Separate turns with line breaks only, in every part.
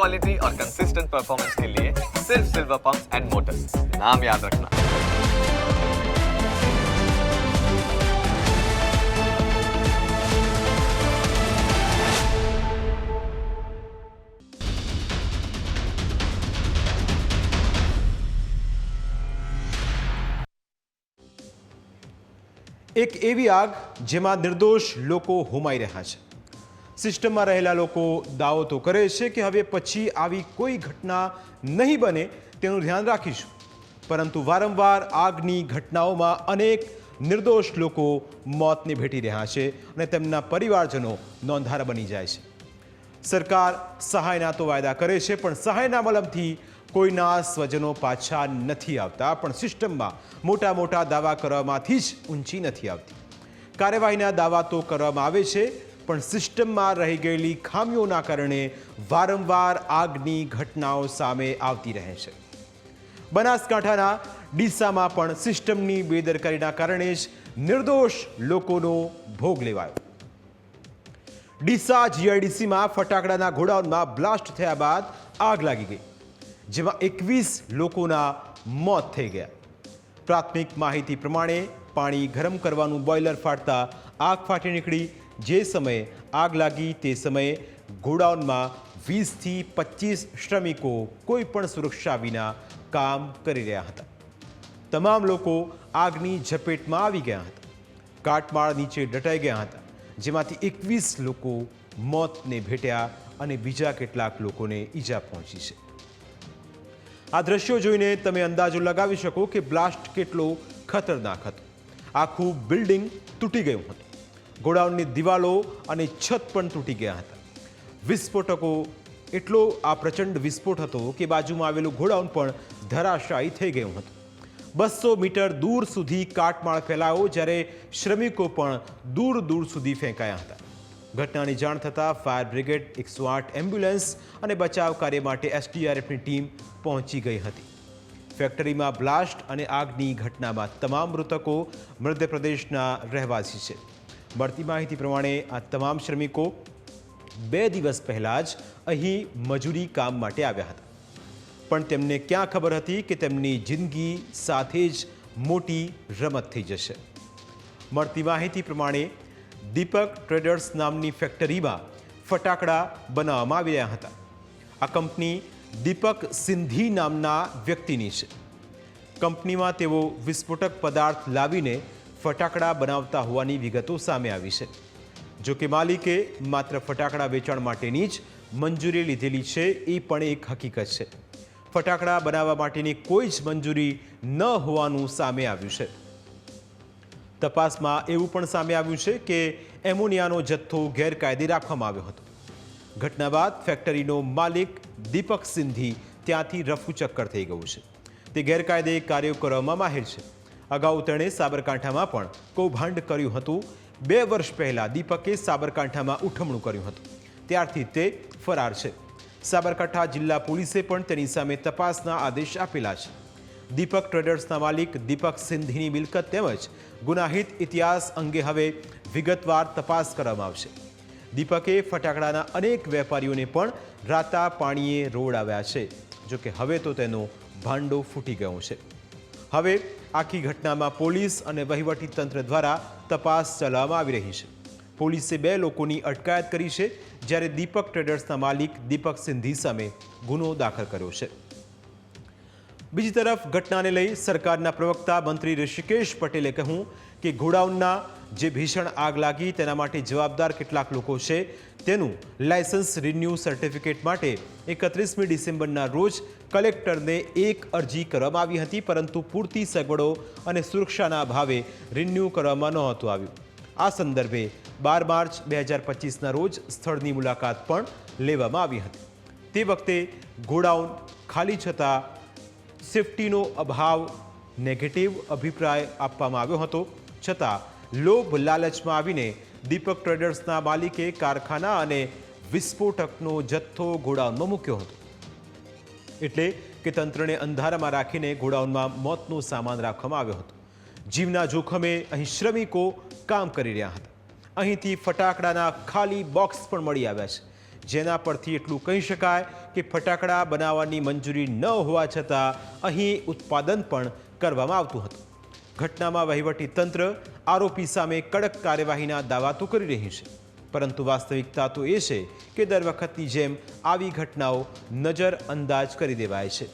Quality और consistent performance के लिए सिर्फ सिल्वर पंप्स एंड मोटर्स नाम याद रखना
એક એવી આગ જેમાં નિર્દોષ લોકો હોમાઈ રહ્યા છે સિસ્ટમમાં રહેલા લોકો દાવો તો કરે છે કે હવે પછી આવી કોઈ ઘટના નહીં બને તેનું ધ્યાન રાખીશું. પરંતુ વારંવાર આગની ઘટનાઓમાં અનેક નિર્દોષ લોકો મોતને ભેટી રહ્યા છે અને તેમના પરિવારજનો નોંધાર બની જાય છે. સરકાર સહાયના તો વાયદા કરે છે, પણ સહાયના મલમથી કોઈના સ્વજનો પાછા નથી આવતા, પણ સિસ્ટમમાં મોટા મોટા દાવા કરવામાંથી જ ઊંચી નથી આવતી. કાર્યવાહીના દાવા તો કરવામાં આવે છે પણ સિસ્ટમમાં રહી ગયેલી ખામીઓના કારણે વારંવાર આગની ઘટનાઓ સામે આવતી રહે છે. બનાસકાંઠાના ડીસામાં પણ સિસ્ટમની બેદરકારીના કારણે જ નિર્દોષ લોકોનો ભોગ લેવાયો. ડીસા જીઆઈડીસીમાં ફટાકડાના ગોડાઉનમાં બ્લાસ્ટ થયા બાદ આગ લાગી ગઈ, જેમાં એકવીસ લોકોના મોત થઈ ગયા. પ્રાથમિક માહિતી પ્રમાણે પાણી ગરમ કરવાનું બોઇલર ફાટતા આગ ફાટી નીકળી જે સમયે આગ લાગી તે સમયે ગોડાઉનમાં વીસથી પચીસ શ્રમિકો કોઈ પણ સુરક્ષા વિના કામ કરી રહ્યા હતા. તમામ લોકો આગની ઝપેટમાં આવી ગયા હતા. કાટમાળ નીચે દટાઈ ગયા હતા, જેમાંથી એકવીસ લોકો મોતને ભેટ્યા અને બીજા કેટલાક લોકોને ઈજા પહોંચી છે. આ દ્રશ્યો જોઈને તમે અંદાજો લગાવી શકો કે બ્લાસ્ટ કેટલો ખતરનાક હતો. આખું બિલ્ડિંગ તૂટી ગયું હતું. ગોડાઉનની દિવાલો અને છત પણ તૂટી ગયા હતા. વિસ્ફોટકો, એટલો આ પ્રચંડ વિસ્ફોટ હતો કે બાજુમાં આવેલું ગોડાઉન પણ ધરાશાયી થઈ ગયું હતું. બસો મીટર દૂર સુધી કાટમાળ ફેલાયો જ્યારે શ્રમિકો પણ દૂર દૂર સુધી ફેંકાયા હતા. ઘટનાની જાણ થતાં ફાયર બ્રિગેડ એકસો આઠ એમ્બ્યુલન્સ અને બચાવ કાર્ય માટે એસડીઆરએફની ટીમ પહોંચી ગઈ હતી. ફેક્ટરીમાં બ્લાસ્ટ અને આગની ઘટનામાં તમામ મૃતકો મધ્યપ્રદેશના રહેવાસી છે. મળતી માહિતી પ્રમાણે આ તમામ શ્રમિકો બે દિવસ પહેલાં જ અહીં મજૂરી કામ માટે આવ્યા હતા. પણ તેમને ક્યાં ખબર હતી કે તેમની જિંદગી સાથે જ મોટી રમત થઈ જશે? મળતી માહિતી પ્રમાણે દીપક ટ્રેડર્સ નામની ફેક્ટરીમાં ફટાકડા બનાવવામાં આવી રહ્યા હતા. આ કંપની દીપક સિંધી નામના વ્યક્તિની છે. કંપનીમાં તેઓ વિસ્ફોટક પદાર્થ લાવીને ફટાકડા બનાવતા હોવાની વિગતો સામે આવી છે. જો કે માલિકે માત્ર ફટાકડા વેચાણ માટેની જ મંજૂરી લીધેલી છે, એ પણ એક હકીકત છે. ફટાકડા બનાવવા માટેની કોઈ જ મંજૂરી ન હોવાનું સામે આવ્યું છે. તપાસમાં એવું પણ સામે આવ્યું છે કે એમોનિયાનો જથ્થો ગેરકાયદે રાખવામાં આવ્યો હતો. ઘટના બાદ ફેક્ટરીનો માલિક દીપક સિંધી ત્યાંથી રફુ ચક્કર થઈ ગયું છે. તે ગેરકાયદે કાર્યો કરવામાં માહેર છે. અગાઉ તેણે સાબરકાંઠામાં પણ કૌભાંડ કર્યું હતું. બે વર્ષ પહેલાં દીપકે સાબરકાંઠામાં ઉઠમણું કર્યું હતું. ત્યારથી તે ફરાર છે. સાબરકાંઠા જિલ્લા પોલીસે પણ તેની સામે તપાસના આદેશ આપેલા છે. દીપક ટ્રેડર્સના માલિક દીપક સિંધીની મિલકત તેમજ ગુનાહિત ઇતિહાસ અંગે હવે વિગતવાર તપાસ કરવામાં આવશે. દીપકે ફટાકડાના અનેક વેપારીઓને પણ રાતા પાણીએ રોડ આવ્યા છે. જોકે હવે તો તેનો ભાંડો ફૂટી ગયો છે. હવે આખી ઘટનામાં પોલીસ અને વહીવટી તંત્ર દ્વારા તપાસ ચલાવવામાં આવી રહી છે. પોલીસે બે લોકોની અટકાયત કરી છે, જ્યારે દીપક ટ્રેડર્સના માલિક દીપક સિંધી સામે ગુનો દાખલ કર્યો છે. બીજી તરફ, ઘટનાને લઈ સરકારના પ્રવક્તા મંત્રી ઋષિકેશ પટેલે કહ્યું કે ગોડાઉનના જે ભીષણ આગ લાગી તેના માટે જવાબદાર કેટલાક લોકો છે. તેનું લાયસન્સ રિન્યૂ સર્ટિફિકેટ માટે એકત્રીસમી ડિસેમ્બરના રોજ કલેક્ટરને એક અરજી કરવામાં આવી હતી, પરંતુ પૂરતી સગવડો અને સુરક્ષાના અભાવે રિન્યૂ કરવામાં નહોતું આવ્યું. આ સંદર્ભે બાર માર્ચ બે હજાર પચીસના રોજ સ્થળની મુલાકાત પણ લેવામાં આવી હતી. તે વખતે ગોડાઉન ખાલી છતાં સેફટીનો અભાવ નેગેટિવ અભિપ્રાય આપવામાં આવ્યો હતો. છતાં લોભ લાલચમાં આવીને દીપક ટ્રેડર્સના માલિકે કારખાના અને વિસ્ફોટકનો જથ્થો ગોડાઉનમાં મૂક્યો હતો. એટલે કે તંત્રને અંધારામાં રાખીને ગોડાઉનમાં મોતનો સામાન રાખવામાં આવ્યો હતો. જીવના જોખમે અહીં શ્રમિકો કામ કરી રહ્યા હતા. અહીંથી ફટાકડાના ખાલી બોક્સ પણ મળી આવ્યા છે. જેના પરથી એટલું કહી શકાય કે ફટાકડા બનાવવાની મંજૂરી ન હોવા છતાં અહીં ઉત્પાદન પણ કરવામાં આવતું હતું. ઘટનામાં વહીવટી તંત્ર આરોપી સામે કડક કાર્યવાહીના દાવા તો કરી રહી છે. પરંતુ વાસ્તવિકતા તો એ છે કે દર વખતની જેમ આવી ઘટનાઓ નજર અંદાજ કરી દેવાય છે.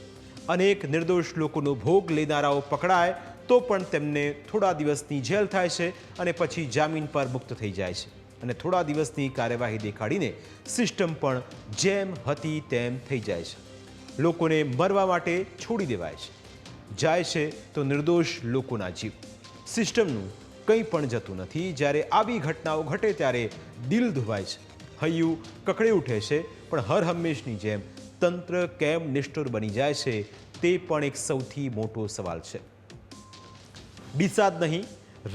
અનેક નિર્દોષ લોકોનો ભોગ લેનારાઓ પકડાય તો પણ તેમને થોડા દિવસની જેલ થાય છે અને પછી જામીન પર મુક્ત થઈ જાય છે. અને થોડા દિવસની કાર્યવાહી દેખાડીને સિસ્ટમ પણ જેમ હતી તેમ થઈ જાય છે. લોકોને મરવા માટે છોડી દેવાય છે. જાય છે તો નિર્દોષ લોકોના જીવ. સિસ્ટમનું કંઈ પણ જતું નથી. જ્યારે આવી ઘટનાઓ ઘટે ત્યારે દિલ ધોવાય છે. હૈયું કકડે ઉઠે છે, પણ હર હંમેશની જેમ તંત્ર કેમ નિષ્ઠુર બની જાય છે તે પણ એક સૌથી મોટો સવાલ છે. ડીસા નહીં,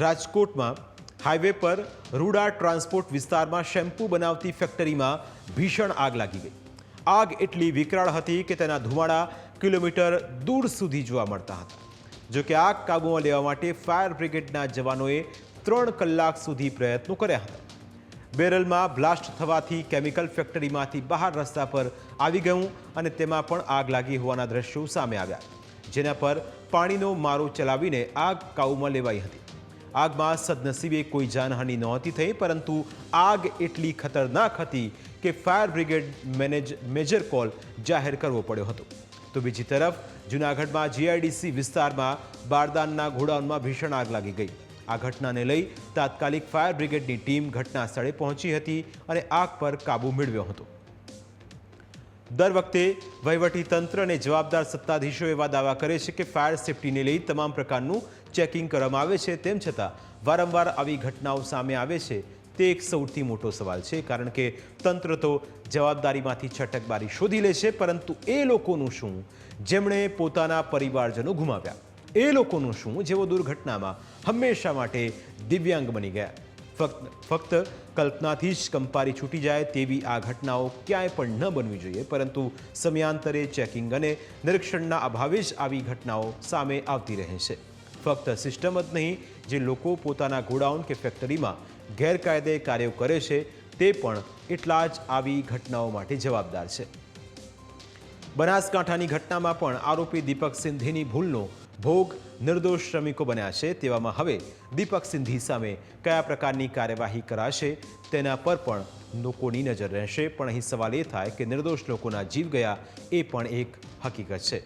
રાજકોટમાં હાઈવે પર રૂડા ટ્રાન્સપોર્ટ વિસ્તારમાં શેમ્પૂ બનાવતી ફેક્ટરીમાં ભીષણ આગ લાગી ગઈ. આગ એટલી વિકરાળ હતી કે તેના ધુમાડા કિલોમીટર દૂર સુધી જોવા મળતા હતા. જો કે આગ કાબૂમાં લેવા માટે ફાયર બ્રિગેડના જવાનોએ ત્રણ કલાક સુધી પ્રયત્નો કર્યા હતા. બેરલમાં બ્લાસ્ટ થવાથી કેમિકલ ફેક્ટરીમાંથી બહાર રસ્તા પર આવી ગયું અને તેમાં પણ આગ લાગી હોવાના દ્રશ્યો સામે આવ્યા. જેના પર પાણીનો મારો ચલાવીને આગ કાબૂમાં લેવાઈ હતી. આગમાં સદનસીબે કોઈ જાનહાનિ નહોતી થઈ, પરંતુ આગ એટલી ખતરનાક હતી કે fire brigade manage major call જાહેર કરવો પડ્યો હતો. તો બીજી તરફ, જૂનાગઢમાં જીઆઈડીસી વિસ્તારમાં બારદાનના ગોડાઉનમાં ભીષણ આગ લાગી ગઈ. આ ઘટનાને લઈ તાત્કાલિક ફાયર બ્રિગેડની ટીમ ઘટના સ્થળે પહોંચી હતી અને આગ પર કાબૂ મેળવ્યો હતો. દર વખતે વહીવટી તંત્ર અને જવાબદાર સત્તાધીશો એવા દાવા કરે છે કે ફાયર સેફટીને લઈ તમામ પ્રકારનું ચેકિંગ કરવામાં આવે છે. તેમ છતાં વારંવાર આવી ઘટનાઓ સામે આવે છે. તે એક સૌથી મોટો સવાલ છે, કારણ કે તંત્ર તો જવાબદારીમાંથી છટકબારી શોધી લે છે, પરંતુ એ લોકોનું શું? જેમણે પોતાના પરિવારજનો ગુમાવ્યા. એ લોકોનું શું? જેઓ દુર્ઘટનામાં હંમેશા માટે દિવ્યાંગ બની ગયા. ફક્ત ફક્ત કલ્પનાથી જ કંપારી છૂટી જાય તેવી આ ઘટનાઓ ક્યાંય પણ ન બનવી જોઈએ, પરંતુ સમયાંતરે ચેકિંગ અને નિરીક્ષણના અભાવે જ આવી ઘટનાઓ સામે આવતી રહે છે. ફક્ત સિસ્ટમ જ નહીં, જે લોકો પોતાના ગોડાઉન કે ફેક્ટરીમાં ગેરકાયદે કાર્યો કરે છે, તે પણ એટલા જ આવી ઘટનાઓ માટે જવાબદાર છે. બનાસકાંઠાની ઘટનામાં પણ આરોપી દીપક સિંધીની ભૂલનો ભોગ નિર્દોષ શ્રમિકો બન્યા છે, તેવામાં હવે દીપક સિંધી સામે કયા પ્રકારની કાર્યવાહી કરાશે, તેના પર પણ લોકોની નજર રહેશે, પણ અહીં સવાલ એ થાય કે નિર્દોષ લોકોના જીવ ગયા એ પણ એક હકીકત છે.